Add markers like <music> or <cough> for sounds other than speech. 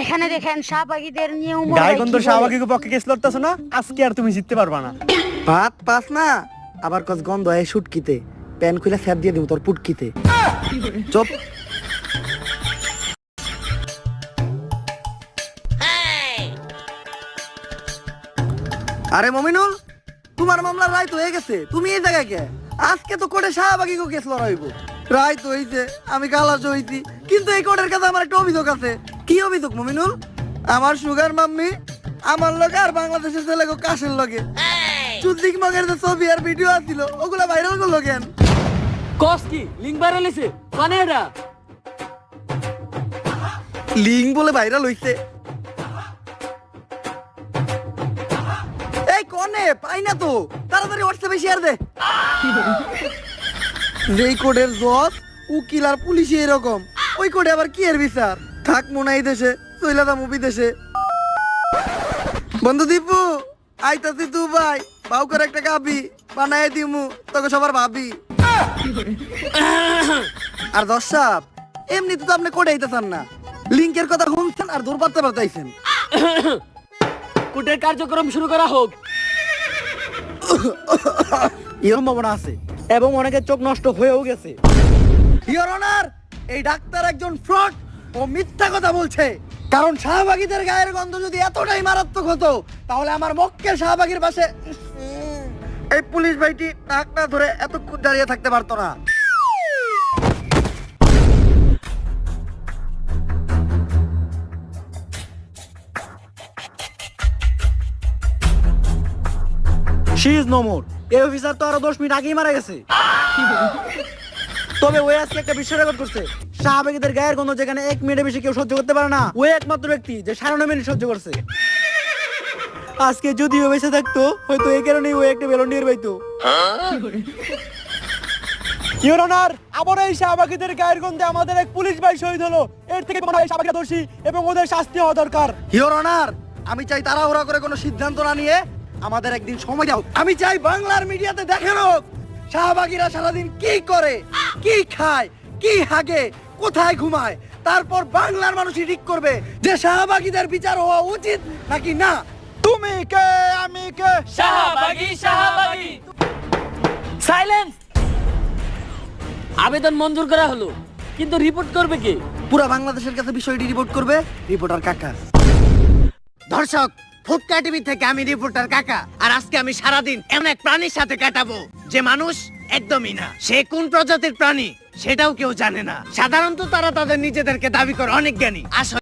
এখানে দেখেন শাহবাগীদের নিয়ম গায়গন্ধ শাহবাগীর পক্ষে কেস লড়তেছো না? আজকে আর তুমি জিততে পারবা না। ভাত পাস না? আবার কস গন্ধ হয় শুটকিতে প্যান খুলে ফ্যাপ দিয়ে দিব তোর পুটকিতে। চপ। আরে মমিনুল তোমার মামলার রায় তো হয়ে গেছে। তুমি এই জায়গায় কে? আজকে তো কোর্টে শাহবাগী গো কেস লড়াইব। রায় তো হইছে আমি গালাজ হইছি। কিন্তু এই কোর্টের কাছে আমার একটা অভিযোগ আছে। কি অভিযোগ মমিনুল? আমার সুগার মাম্মি আমার লগে আর বাংলাদেশের ছেলে গো কাশের লগে। চুদ্দিক মগের যে ছবি আর ভিডিও আছিল ওগুলা ভাইরাল করল কেন? কস কি লিঙ্ক ভাইরাল হইছে? মানে এটা লিঙ্ক বলে ভাইরাল হইছে। এই কনে পাই না তো। তাড়াতাড়ি হোয়াটসঅ্যাপে শেয়ার দে। <laughs> যেই কোডের জজ উকিল আর পুলিশই এরকম। ওই কোডে আবার কি এর বিচার? থাক মনে এই দেশে চইলাদা মুভি দেশে বন্ধু দীপু আইতাছি তু ভাই বাউ করে একটা গাবি বানাই দিমু তোকে সবার ভাবি। আর দর্শক এমনি তো আপনি কোডে আইতেছেন না। লিঙ্কের কথা শুনছেন আর দূর পারতে পারতাইছেন কোর্টের কার্যক্রম শুরু করা হোক। এই সম্ভাবনা আছে এবং অনেকের চোখ নষ্ট হয়েও গেছে। ইওর অনার এই ডাক্তার একজন ফ্রড ও মিথ্যা কথা বলছে। কারণ শাহবাগীদের গায়ের গন্ধ যদি এতটাই মারাত্মক হতো তাহলে আমার মক্কেল শাহবাগীর পাশে এই পুলিশ ভাইটি নাক না ধরে এতক্ষণ দাঁড়িয়ে থাকতে পারতো না। শি ইজ নো মোর এই অফিসার তো আরও দশ মিনিট আগেই মারা গেছে। <laughs> তবে ওই আজকে একটা বিশ্ব রেকর্ড করছে। শাহবাগীদের গায়ের গন্ধ যেখানে এক মিনিটে বেশি কেউ সহ্য করতে পারে না। ওই একমাত্র ব্যক্তি যে সাড়ে নয় মিনিট সহ্য করছে। আজকে যদিও বেঁচে থাকতো, হয়তো এই কারণেই ও একটা ভেলন্টিয়ার পাইতো। আবার এই গায়ের গন্ধে আমাদের এক পুলিশ ভাই শহীদ হলো। এর থেকে মনে হয় দোষী এবং ওদের শাস্তি হওয়া দরকার। অনার আমি চাই তাড়াহুড়া করে কোনো সিদ্ধান্ত না নিয়ে আমাদের একদিন সময় দাও। আমি চাই বাংলার মিডিয়াতে দেখানো শাহবাগীরা সারাদিন কি করে, কি খায়, কি হাগে কোথায় ঘুমায়? তারপর বাংলার মানুষই ঠিক করবে যে শাহবাগীদের বিচার হওয়া উচিত নাকি না? তুমি কে? আমি কে? শাহবাগী শাহবাগী। সাইলেন্স আবেদন মঞ্জুর করা হলো কিন্তু রিপোর্ট করবে কে? পুরা বাংলাদেশের কাছে বিষয়টি রিপোর্ট করবে রিপোর্টার কাকা। দর্শক ফুটকা টিভি থেকে আমি রিপোর্টার কাকা আর আজকে আমি সারাদিন এমন এক প্রাণীর সাথে কাটাবো যে মানুষ একদমই না। সে কোন প্রজাতির প্রাণী, সেটাও কেউ জানে না। সাধারণত তারা তাদের নিজেদেরকে দাবি করে, অনেক জ্ঞানী। আসলে